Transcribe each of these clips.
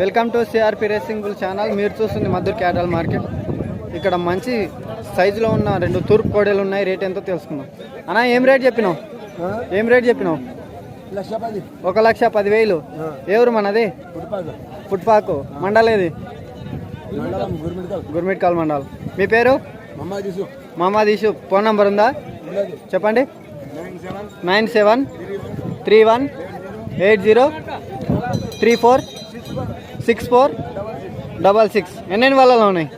Welcome to CRP racing bull channel. మీరు చూస్తుంది Madhur క్యాటల్ market. ఇక్కడ మంచి సైజులో ఉన్న రెండు తూర్పు కోడలు ఉన్నాయి. రేట్ ఎంతో తెలుసుకుందాం. అన్నా ఏం రేట్ చెప్పినావు? ఏం రేట్ చెప్పినావు? లక్ష పది. ఒక లక్ష పదివేలు. ఎవరు మనది? ఫుట్పాక్ మండలేది మండలం గురిమిడికల్. గుర్మిట్ కాల్ మండల్. మీ పేరు? మహమ్మద్ ఇషు ఫోన్ నంబర్ ఉందా? చెప్పండి. Nine seven. Three one. Eight zero. Three four. Six four double six. ఎన్నెన్ని వాళ్ళలో ఉన్నాయి?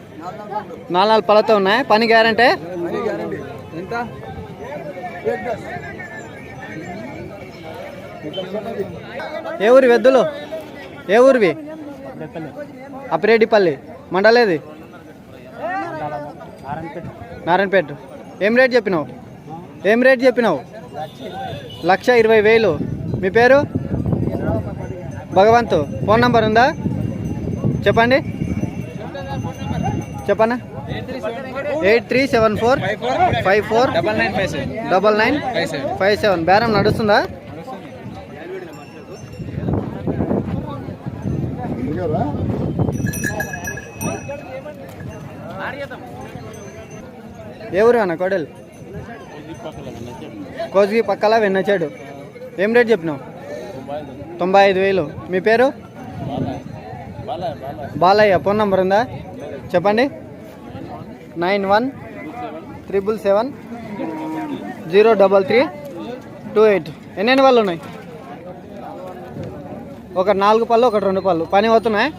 నాలుగు నాలుగు పళ్ళతో ఉన్నాయి. పని గ్యారంటీ? ఎంత ఏ ఊరి వెద్దులు? ఏ ఊరివి? అప్పిరెడ్డిపల్లి మండలేది? నారాయణపేట. ఏం రేట్ చెప్పినావు? ఏం రేట్ చెప్పినావు? లక్ష ఇరవై వేలు. మీ పేరు? భగవంతు. ఫోన్ నంబర్ ఉందా? చెప్పండి. చెప్పన్నా? Eight three seven four five four double nine five seven. Double nine five seven. Five seven. బేరం నడుస్తుందా? ఏ ఊరు అన్న? కోడలు. కోసిగి పక్కల వెన్నచేడు. ఏం రేట్ చెప్పినావు? తొంభై ఐదు వేలు. మీ పేరు? బాలయ్య ఫోన్ నంబర్ ఉందా? చెప్పండి. Nine one triple seven zero double three two eight. ఎన్ని పళ్ళు ఉన్నాయి? ఒక నాలుగు పళ్ళు ఒకటి రెండు పళ్ళు. పని అవుతున్నాయి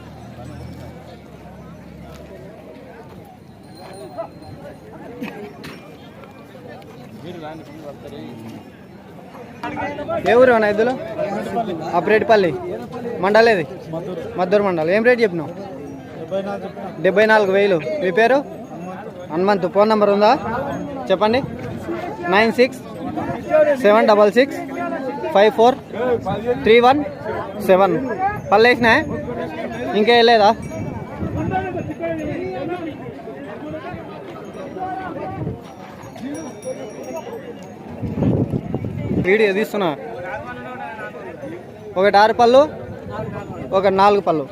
ఏ ఊరు అన్న ఇద్దరు? అప్రేటిపల్లి మండలేది మద్దూరు మండలం. ఏం రేట్ చెప్పినావు? డెబ్బై నాలుగు వేలు. మీ పేరు? హనుమంత్. ఫోన్ నెంబర్ ఉందా? చెప్పండి. Nine six seven double six five four three one seven. పళ్ళు వేసినా ఇంకా వెళ్ళేదా వీడియో తీస్తున్నా. ఒకటి ఆరు పళ్ళు ఒక నాలుగు పళ్ళు.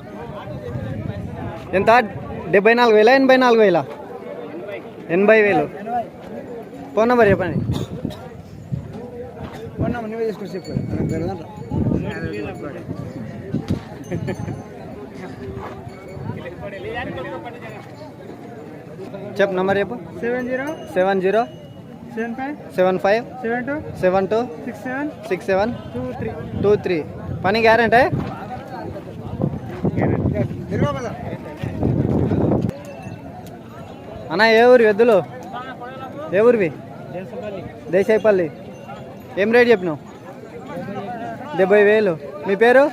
ఎంత? డెబ్బై నాలుగు వేల ఎనభై నాలుగు వేల? ఎనభై వేలు. ఫోన్ నెంబర్ చెప్పండి. నువ్వే చెప్పు. చెప్పు నెంబర్ చెప్పు. Seven zero. Seven zero. Seven five. Seven five. Seven two. Seven two. Six seven. Six seven. Two three. Two three. పని గ్యారంటే? అన్న ఏ ఊరి ఎద్దులు? ఏ ఊరివి? దేశాయిపల్లి ఏం రేట్ చెప్పినావు? డెబ్బై వేలు. మీ పేరు?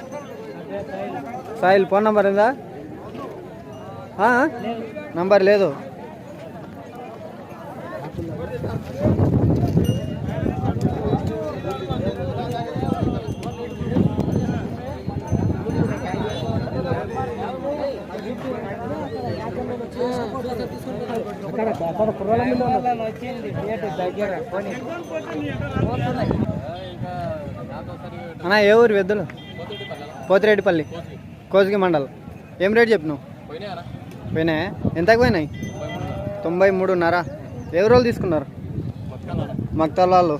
సాయిల్ ఫోన్ నంబర్ ఉందా? నంబర్ లేదు. అన్నా ఏ ఊరు వెద్దులు? పోతిరెడ్డిపల్లి. కోసిగి మండల్. ఏం రేట్ చెప్పినావు పోయినా ఎంతకు పోయినాయి? తొంభై మూడున్నర. ఎవరు రోజులు తీసుకున్నారు? మక్తలాలు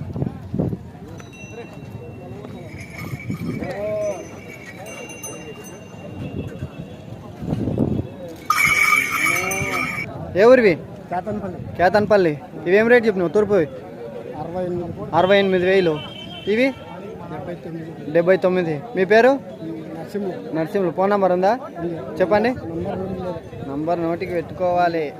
ఏ ఊరివి? కేతన్పల్లి. ఇవేం రేట్ చెప్పినావు? తూర్పు. అరవై ఎనిమిది. వేలు. ఇవి? డెబ్బై తొమ్మిది. మీ పేరు? నరసింహ నరసింహులు ఫోన్ నంబర్ ఉందా? చెప్పండి. నంబర్ నోటికి పెట్టుకోవాలి.